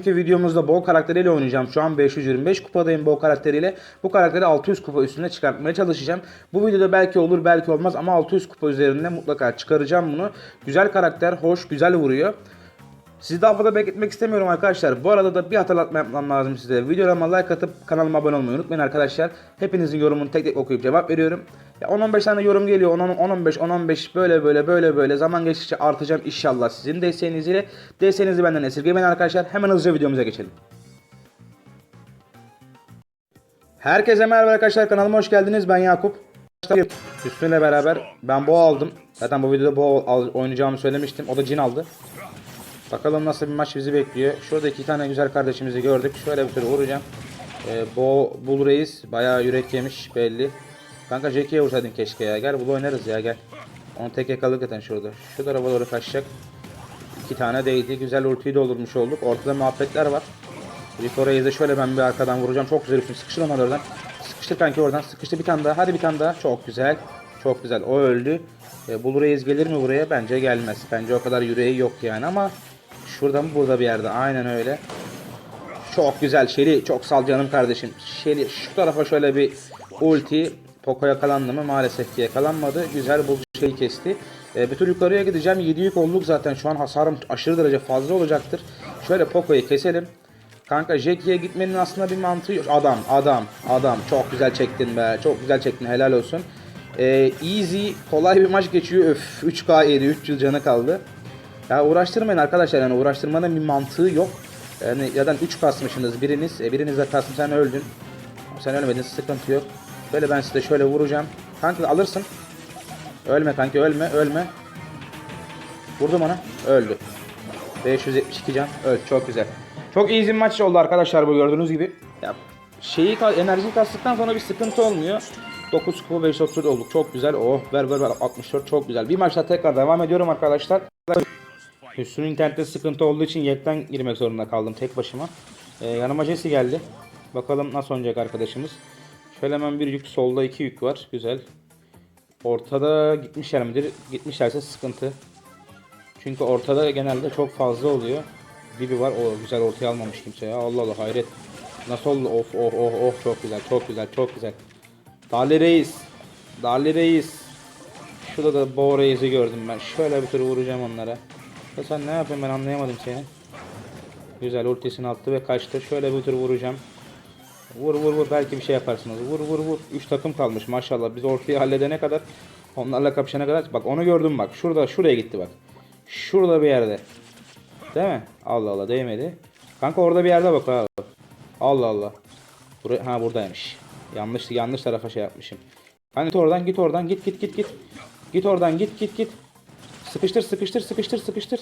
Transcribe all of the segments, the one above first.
Bugünkü videomuzda Bo karakteriyle oynayacağım. Şu an 525 kupadayım Bo karakteriyle. Bu karakteri 600 kupa üstüne çıkartmaya çalışacağım. Bu videoda belki olur belki olmaz ama 600 kupa üzerinde mutlaka çıkaracağım bunu. Güzel karakter, hoş, güzel vuruyor. Sizi daha fazla bekletmek istemiyorum arkadaşlar. Bu arada da bir hatırlatma yapmam lazım size. Videolarıma like atıp kanalıma abone olmayı unutmayın arkadaşlar. Hepinizin yorumunu tek tek okuyup cevap veriyorum. Ya 10-15 tane yorum geliyor. 10-15, 10-15 böyle böyle böyle böyle zaman geçtikçe artacağım inşallah sizin desteğinizle. Desteğinizi benden esirgemeyin arkadaşlar. Hemen hızlıca videomuza geçelim. Herkese merhaba arkadaşlar kanalıma hoş geldiniz. Ben Yakup. Üstüne beraber ben boğa aldım. Zaten bu videoda boğa oynayacağımı söylemiştim. O da cin aldı. Bakalım nasıl bir maç bizi bekliyor. Şurada iki tane güzel kardeşimizi gördük. Şöyle bir tür vuracağım. Ee, Bo Bull Reis bayağı yürek yemiş belli. Kanka Jackie'ye vursaydın keşke ya. Gel Bull oynarız ya gel. Onu tek yakalık zaten şurada. Şu tarafa doğru kaçacak. İki tane değdi. Güzel ultiyi doldurmuş olduk. Ortada muhabbetler var. Rico Reis'e şöyle ben bir arkadan vuracağım. Çok güzel üstüne sıkıştır onları oradan. Sıkıştır kanki oradan. Sıkıştır bir tane daha. Hadi bir tane daha. Çok güzel. Çok güzel. O öldü. E, Bull Reis gelir mi buraya? Bence gelmez. Bence o kadar yüreği yok yani ama şurada mı burada bir yerde. Aynen öyle. Çok güzel Şeli. Çok sal canım kardeşim. Şeli şu tarafa şöyle bir ulti. Poco yakalandı mı? Maalesef ki yakalanmadı. Güzel bu şeyi kesti. E, bir tur yukarıya gideceğim. 7 yük olduk zaten. Şu an hasarım aşırı derece fazla olacaktır. Şöyle Poco'yu keselim. Kanka Jackie'ye gitmenin aslında bir mantığı yok. Adam, adam, adam. Çok güzel çektin be. Çok güzel çektin. Helal olsun. E, easy, kolay bir maç geçiyor. Öf, 3K yedi. 300 canı kaldı. Ya uğraştırmayın arkadaşlar yani uğraştırmanın bir mantığı yok. Yani ya da 3 kasmışsınız biriniz, e, biriniz de kasmış sen öldün. Sen ölmedin sıkıntı yok. Böyle ben size şöyle vuracağım. Kanka alırsın. Ölme kanka ölme ölme. Vurdum ona öldü. 572 can öl çok güzel. Çok easy maç oldu arkadaşlar bu gördüğünüz gibi. Ya şeyi enerjiyi kastıktan sonra bir sıkıntı olmuyor. 9 kupa 534 olduk çok güzel. Oh ver ver ver 64 çok güzel. Bir maçta tekrar devam ediyorum arkadaşlar. Hüsnü'nün internette sıkıntı olduğu için yekten girmek zorunda kaldım tek başıma. Ee, yanıma Jesse geldi. Bakalım nasıl oynayacak arkadaşımız. Şöyle hemen bir yük solda iki yük var. Güzel. Ortada gitmişler midir? Gitmişlerse sıkıntı. Çünkü ortada genelde çok fazla oluyor. Bibi var. O güzel ortaya almamış kimse ya. Allah Allah hayret. Nasıl oldu? Of oh oh oh çok güzel çok güzel çok güzel. Dali Reis. Dali Reis. Şurada da Bo Reis'i gördüm ben. Şöyle bir tür vuracağım onlara. Ya sen ne yapıyorsun ben anlayamadım seni. Güzel ultisini attı ve kaçtı. Şöyle bir tür vuracağım. Vur vur vur belki bir şey yaparsınız. Vur vur vur. 3 takım kalmış maşallah. Biz ortayı halledene kadar onlarla kapışana kadar bak onu gördüm bak. Şurada şuraya gitti bak. Şurada bir yerde. Değil mi? Allah Allah değmedi. Kanka orada bir yerde bak abi. Allah Allah. Buraya, ha buradaymış. Yanlış yanlış tarafa şey yapmışım. Hani git oradan git oradan git git git git. Git oradan git git git. Sıkıştır sıkıştır sıkıştır sıkıştır.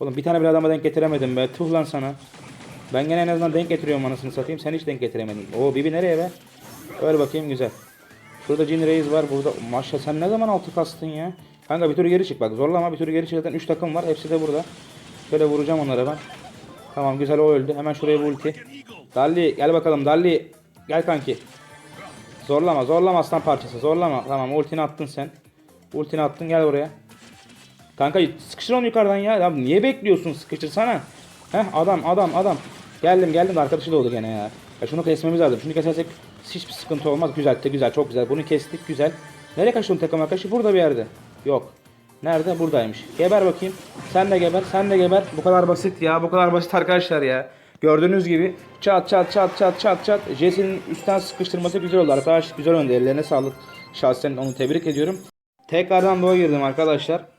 Oğlum bir tane bile adama denk getiremedim be. Tuh lan sana. Ben gene en azından denk getiriyorum anasını satayım. Sen hiç denk getiremedin. Oo Bibi nereye be? Öyle bakayım güzel. Şurada Jin Reis var. Burada maşallah sen ne zaman altı kastın ya? Kanka bir tur geri çık bak. Zorlama bir tur geri çık. Zaten 3 takım var. Hepsi de burada. Şöyle vuracağım onlara ben. Tamam güzel o öldü. Hemen şuraya bir ulti. Dalli gel bakalım Dalli. Gel kanki. Zorlama zorlama aslan parçası. Zorlama. Tamam ultini attın sen. Ultini attın gel buraya. Kanka sıkıştır onu yukarıdan ya. ya niye bekliyorsun? Sıkıştırsana. Heh adam adam adam. Geldim geldim de arkadaşı da oldu gene ya. ya. Şunu kesmemiz lazım. Şunu kesersek hiçbir sıkıntı olmaz. Güzel de güzel çok güzel. Bunu kestik güzel. Nereye kaçtı onun takım arkadaşı? Burada bir yerde. Yok. Nerede? Buradaymış. Geber bakayım. Sen de geber. Sen de geber. Bu kadar basit ya. Bu kadar basit arkadaşlar ya. Gördüğünüz gibi çat çat çat çat çat çat. Jesse'nin üstten sıkıştırması güzel oldu. Arkadaş güzel önde. Ellerine sağlık. Şahsen onu tebrik ediyorum. Tekrardan doğa girdim arkadaşlar.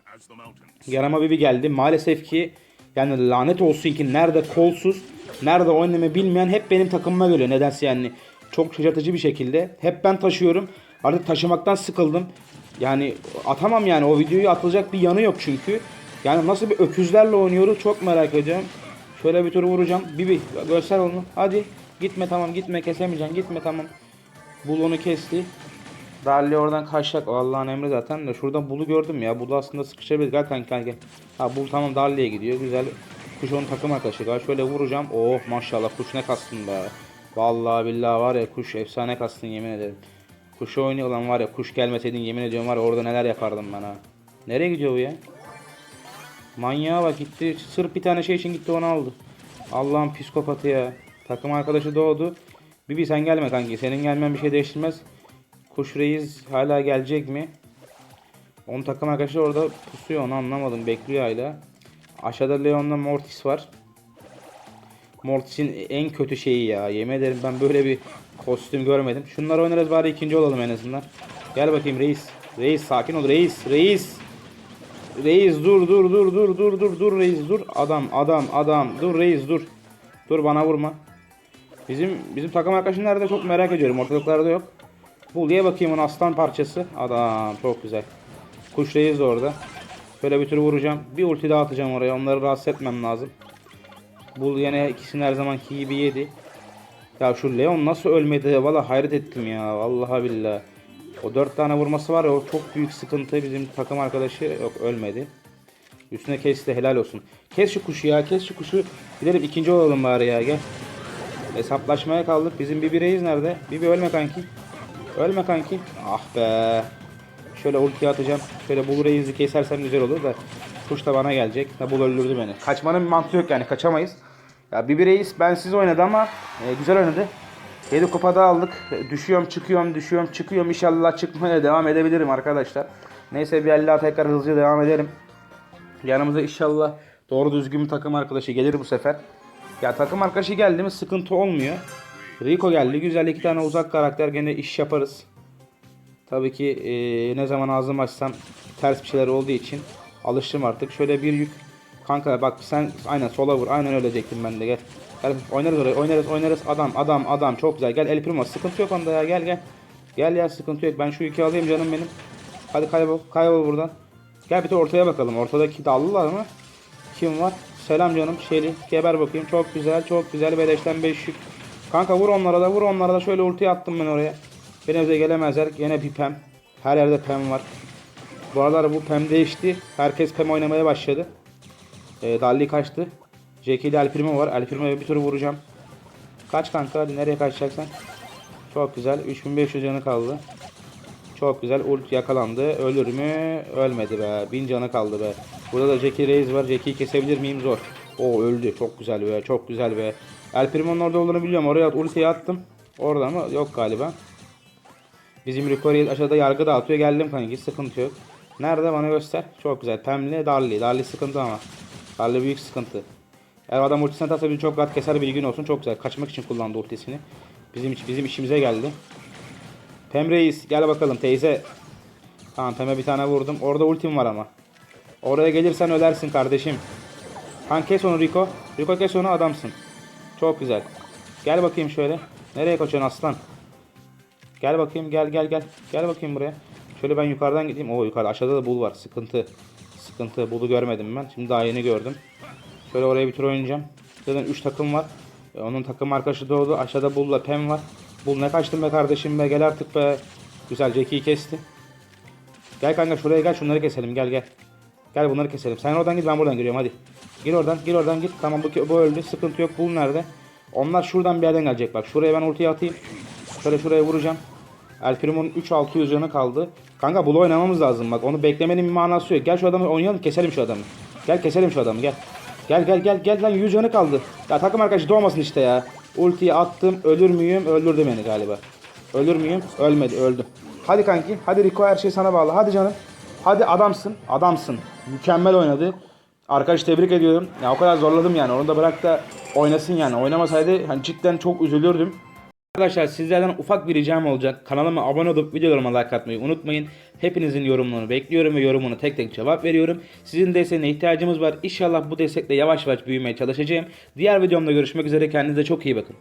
Yarama Bibi geldi. Maalesef ki yani lanet olsun ki nerede kolsuz, nerede oynamayı bilmeyen hep benim takımıma geliyor. Nedense yani çok şaşırtıcı bir şekilde. Hep ben taşıyorum. Artık taşımaktan sıkıldım. Yani atamam yani o videoyu atılacak bir yanı yok çünkü. Yani nasıl bir öküzlerle oynuyoruz çok merak ediyorum. Şöyle bir tur vuracağım. Bibi göster onu. Hadi. Gitme tamam gitme kesemeyeceksin. Gitme tamam. Bul onu kesti. Darli oradan kaçacak. Allah'ın emri zaten de. Şuradan Bul'u gördüm ya. Bul aslında sıkışabilir. Gel kanka kanka. Ha Bul tamam Darli'ye gidiyor. Güzel. Kuş onun takım arkadaşı. Gel şöyle vuracağım. Oh maşallah kuş ne kastın be. Vallahi billahi var ya kuş efsane kastın yemin ederim. Kuşu oynuyor lan var ya kuş gelmeseydin yemin ediyorum var ya orada neler yapardım ben ha. Nereye gidiyor bu ya? Manyağa bak gitti. Sırf bir tane şey için gitti onu aldı. Allah'ın psikopatı ya. Takım arkadaşı doğdu. Bibi sen gelme kanki. Senin gelmen bir şey değiştirmez. Kuş Reis hala gelecek mi? Onun takım arkadaşı orada pusuyor onu anlamadım. Bekliyor hala. Aşağıda Leon'la Mortis var. Mortis'in en kötü şeyi ya. Yemin ederim ben böyle bir kostüm görmedim. Şunları oynarız bari ikinci olalım en azından. Gel bakayım reis. Reis sakin ol reis. Reis. Reis dur dur dur dur dur dur dur reis dur. Adam adam adam. Dur reis dur. Dur bana vurma. Bizim bizim takım arkadaşım nerede çok merak ediyorum. Ortalıklarda yok. Bul diye bakayım onun aslan parçası. Adam çok güzel. Kuş reis orada. Şöyle bir tür vuracağım. Bir ulti daha atacağım oraya. Onları rahatsız etmem lazım. Bul yine ikisini her zamanki gibi yedi. Ya şu Leon nasıl ölmedi? Valla hayret ettim ya. Vallahi billahi. O dört tane vurması var ya o çok büyük sıkıntı. Bizim takım arkadaşı yok ölmedi. Üstüne kesti helal olsun. Kes şu kuşu ya kes şu kuşu. Gidelim ikinci olalım bari ya gel. Hesaplaşmaya kaldık. Bizim bir bireyiz nerede? Bibi ölme kanki. Ölme kanki. Ah be. Şöyle ulti atacağım. Şöyle bul reisi kesersem güzel olur da. Kuş da bana gelecek. Da bul öldürdü beni. Kaçmanın bir mantığı yok yani kaçamayız. Ya Bibi Reis bensiz oynadı ama e, güzel oynadı. 7 kupada aldık. E, Düşüyorum çıkıyorum düşüyorum çıkıyorum. İnşallah çıkmaya devam edebilirim arkadaşlar. Neyse bir Allah tekrar hızlıca devam edelim. Yanımıza inşallah doğru düzgün bir takım arkadaşı gelir bu sefer. Ya takım arkadaşı geldi mi sıkıntı olmuyor. Rico geldi. Güzel iki tane uzak karakter gene iş yaparız. Tabii ki eee, ne zaman ağzımı açsam ters bir şeyler olduğu için alıştım artık. Şöyle bir yük. Kanka bak sen aynen sola vur. Aynen öyle diyecektim ben de gel. Gel oynarız oraya oynarız oynarız. Adam adam adam çok güzel. Gel El Primo sıkıntı yok onda ya gel gel. Gel ya sıkıntı yok. Ben şu yükü alayım canım benim. Hadi kaybol. Kaybol buradan. Gel bir de ortaya bakalım. Ortadaki dallılar mı? Kim var? Selam canım. Şeli. Geber bakayım. Çok güzel. Çok güzel. Beleşten 5 yük. Kanka vur onlara da. Vur onlara da. Şöyle ultiyi attım ben oraya. Benimize gelemezler. Gene bir pem. Her yerde pem var. Bu aralar bu pem değişti. Herkes pem oynamaya başladı. E, Dalli kaçtı. Jackie ile El Primo var. El Primo'ya bir tur vuracağım. Kaç kanka hadi nereye kaçacaksan. Çok güzel. 3500 canı kaldı. Çok güzel. Ult yakalandı. Ölür mü? Ölmedi be. 1000 canı kaldı be. Burada da Jackie Reis var. Jackie'yi kesebilir miyim? Zor. O öldü. Çok güzel be. Çok güzel be. El Primo'nun orada olduğunu biliyorum. Oraya at- ultiyi attım. Orada mı? Yok galiba. Bizim Rico'yu aşağıda yargı dağıtıyor. Geldim kanki. Sıkıntı yok. Nerede bana göster. Çok güzel. Pemli, Darli. Darli sıkıntı ama. Darli büyük sıkıntı. Eğer adam ultisini atarsa bizi çok rahat keser bilgin olsun. Çok güzel. Kaçmak için kullandı ultisini. Bizim bizim işimize geldi. Pem Reis gel bakalım teyze. Tamam Pem'e bir tane vurdum. Orada ultim var ama. Oraya gelirsen ölersin kardeşim. Han kes onu Rico. Rico kes onu adamsın. Çok güzel. Gel bakayım şöyle. Nereye kaçıyorsun aslan? Gel bakayım gel gel gel. Gel bakayım buraya. Şöyle ben yukarıdan gideyim. Oo yukarı aşağıda da bul var. Sıkıntı. Sıkıntı. Bulu görmedim ben. Şimdi daha yeni gördüm. Şöyle oraya bir tur oynayacağım. Zaten 3 takım var. E, onun takım arkadaşı doğdu. Aşağıda Bull'la Pem var. Bull ne kaçtın be kardeşim be. Gel artık be. Güzel Jackie'yi kesti. Gel kanka şuraya gel şunları keselim gel gel. Gel bunları keselim. Sen oradan git ben buradan giriyorum hadi. Gir oradan gir oradan git. Tamam bu, bu öldü. Sıkıntı yok. Bull nerede? Onlar şuradan bir yerden gelecek bak. Şuraya ben ultiyi atayım. Şöyle şuraya vuracağım. El Primo'nun 3600 canı kaldı. Kanka Bull oynamamız lazım bak. Onu beklemenin bir manası yok. Gel şu adamı oynayalım keselim şu adamı. Gel keselim şu adamı gel. Gel gel gel gel lan 100 canı kaldı. Ya takım arkadaşı doğmasın işte ya. Ultiyi attım. Ölür müyüm? Öldürdü beni galiba. Ölür müyüm? Ölmedi. Öldüm. Hadi kanki. Hadi Rico her şey sana bağlı. Hadi canım. Hadi adamsın. Adamsın. Mükemmel oynadı. Arkadaş tebrik ediyorum. Ya o kadar zorladım yani. Onu da bırak da oynasın yani. Oynamasaydı hani cidden çok üzülürdüm. Arkadaşlar sizlerden ufak bir ricam olacak. Kanalıma abone olup videolarıma like atmayı unutmayın. Hepinizin yorumlarını bekliyorum ve yorumunu tek tek cevap veriyorum. Sizin desteğine ihtiyacımız var. İnşallah bu destekle yavaş yavaş büyümeye çalışacağım. Diğer videomda görüşmek üzere. Kendinize çok iyi bakın.